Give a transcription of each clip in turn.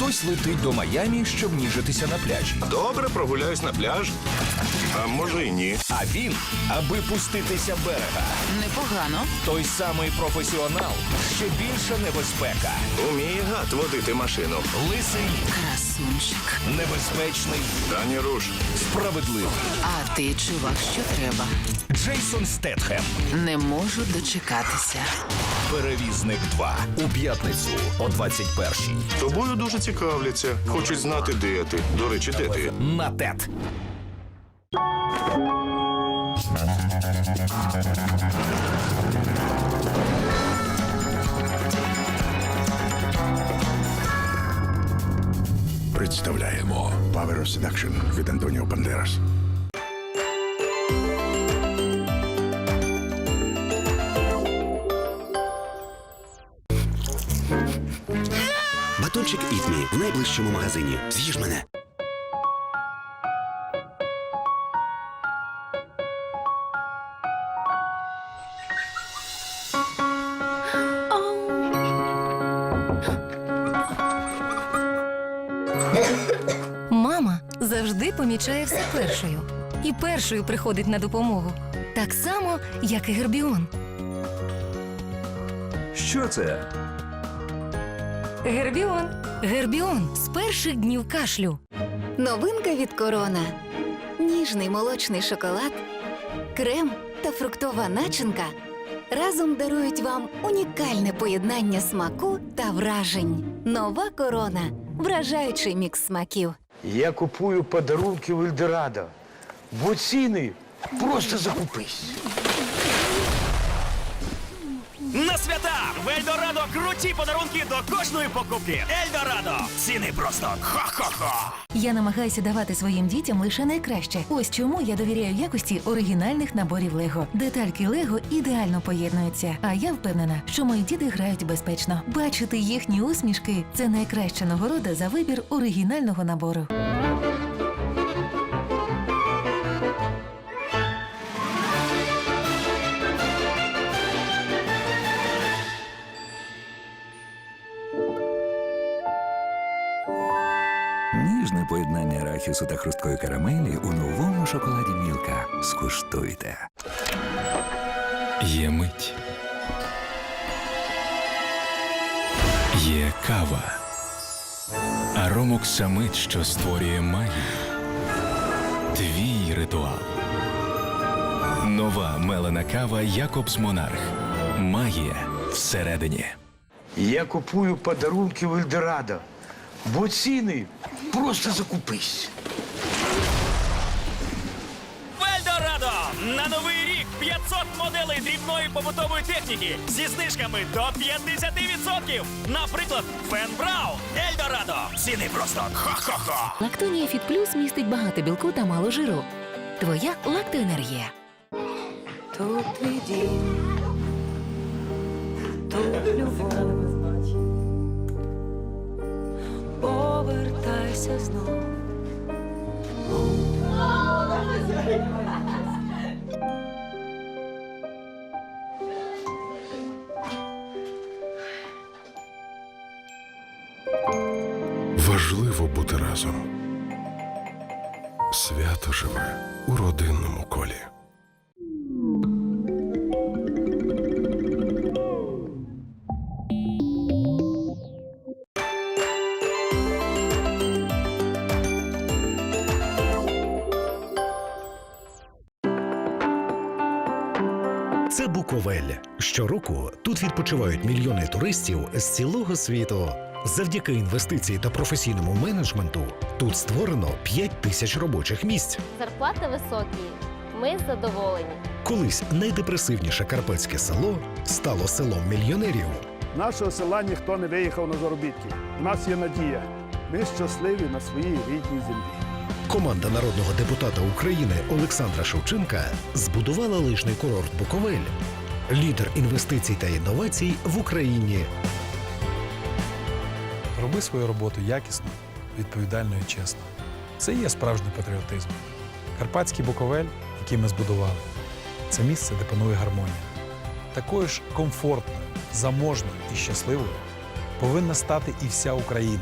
Хтось летить до Майамі, щоб ніжитися на пляжі. Добре, прогуляюсь на пляж. А може і ні. А він, аби пуститися берега. Непогано. Той самий професіонал, ще більша небезпека. Уміє гад водити машину. Лисий, Красунчик. небезпечний, Дані руш. справедливий. А ти чувак, що треба? Джейсон Стетхем. Не можу дочекатися. Перевізник 2. У п'ятницю о 21-й. Тобою дуже цікавляться. Хочуть знати, де ти. До речі, де ти? На ТЕТ. Представляємо Power of Seduction від Антоніо Бандерас. Батончик Ітмі в найближчому магазині. З'їж мене. Мама завжди помічає все першою і першою приходить на допомогу. Так само, як і Гербіон. Що це? Гербіон. Гербіон з перших днів кашлю. Новинка від Корона. Ніжний молочний шоколад, крем та фруктова начинка разом дарують вам унікальне поєднання смаку та вражень. Нова корона. Вражаючий мікс смаків. Я купую подарунки в Ельдорадо, бо ціни просто закупись. На свята в Ельдорадо круті подарунки до кожної покупки. Ельдорадо! Ціни просто хо-хо-хо! Я намагаюся давати своїм дітям лише найкраще. Ось чому я довіряю якості оригінальних наборів Лего. Детальки Лего ідеально поєднуються. А я впевнена, що мої діти грають безпечно. Бачити їхні усмішки це найкраща нагорода за вибір оригінального набору. Поєднання арахісу та хрусткої карамелі у новому шоколаді Мілка. Скуштуйте. Є мить. Є кава. Аромок самит, що створює магію. Твій ритуал. Нова мелена кава Якобс Монарх. Магія всередині. Я купую подарунки в Ельдорадо, бо ціни просто закупись. В Ельдорадо! На новий рік 500 моделей дрібної побутової техніки зі знижками до 50%. Наприклад, Фен Брау. Ельдорадо! Ціни просто хо-хо-хо! Лактонія Фіт Плюс містить багато білку та мало жиру. Твоя лактоенергія. Тут твій дім. Тут любов. Повертайся знов. Важливо бути разом. Свято живе у родинному колі. Це Буковель. Щороку тут відпочивають мільйони туристів з цілого світу. Завдяки інвестиції та професійному менеджменту тут створено 5 тисяч робочих місць. Зарплати високі. Ми задоволені. Колись найдепресивніше карпатське село стало селом мільйонерів. Нашого села ніхто не виїхав на заробітки. У нас є надія. Ми щасливі на своїй рідній землі. Команда народного депутата України Олександра Шевченка збудувала лижний курорт Буковель, лідер інвестицій та інновацій в Україні. Роби свою роботу якісно, відповідально і чесно. Це є справжній патріотизм. Карпатський Буковель, який ми збудували, це місце, де панує гармонія. Такою ж комфортною, заможною і щасливою повинна стати і вся Україна.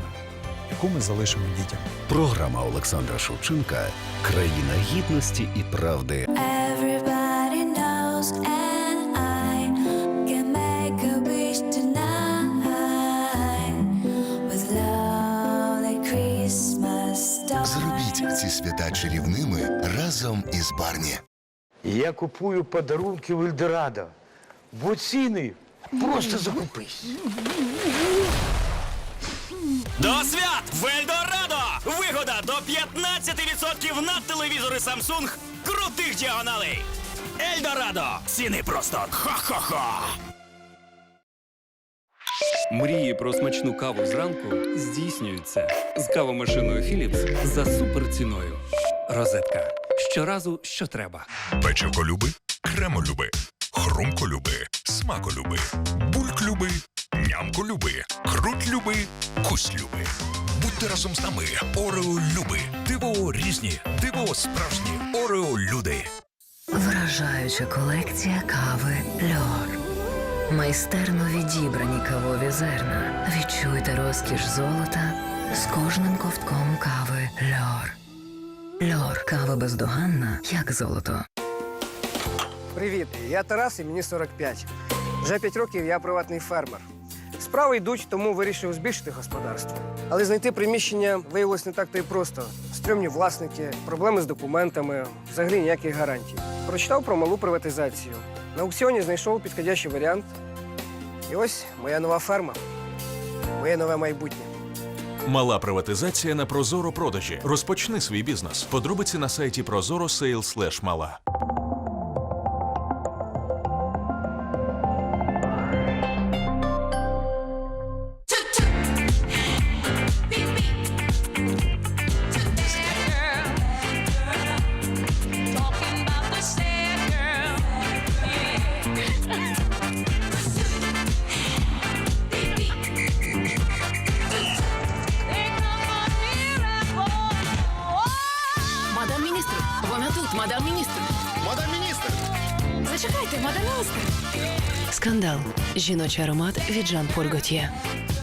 яку ми залишимо дітям. Програма Олександра Шевченка Країна гідності і правди. Чарівними разом із Барні. Я купую подарунки в Ельдорадо, бо ціни просто закупись. До свят в Ельдорадо! Вигода до 15% на телевізори Samsung крутих діагоналей. Ельдорадо! Ціни просто хо-хо-хо! Мрії про смачну каву зранку здійснюються з кавомашиною Philips за суперціною. Розетка. Щоразу, що треба. Печиво люби, кремо люби, хрумко люби, смако люби, бульк люби, нямко люби, круть люби, кусь люби. Будьте разом з нами, Орео люби. Диво різні, диво справжні, Орео люди. Вражаюча колекція кави Льор. Майстерно відібрані кавові зерна. Відчуйте розкіш золота з кожним ковтком кави Льор. Льор кава бездоганна, як золото. Привіт, я Тарас і мені 45. Вже 5 років я приватний фермер. Справи йдуть, тому вирішив збільшити господарство. Але знайти приміщення виявилось не так то й просто. Стрьомні власники, проблеми з документами, взагалі ніяких гарантій. Прочитав про малу приватизацію. На аукціоні знайшов підходящий варіант. І ось моя нова ферма, моє нове майбутнє. Мала приватизація на Прозоро продажі. Розпочни свій бізнес. Подробиці на сайті Прозоро Sales Мала. Тут, мадам міністр. Мадам міністр! Зачекайте, мадам міністр. Скандал. Жіночий аромат від Жан Поль Готьє.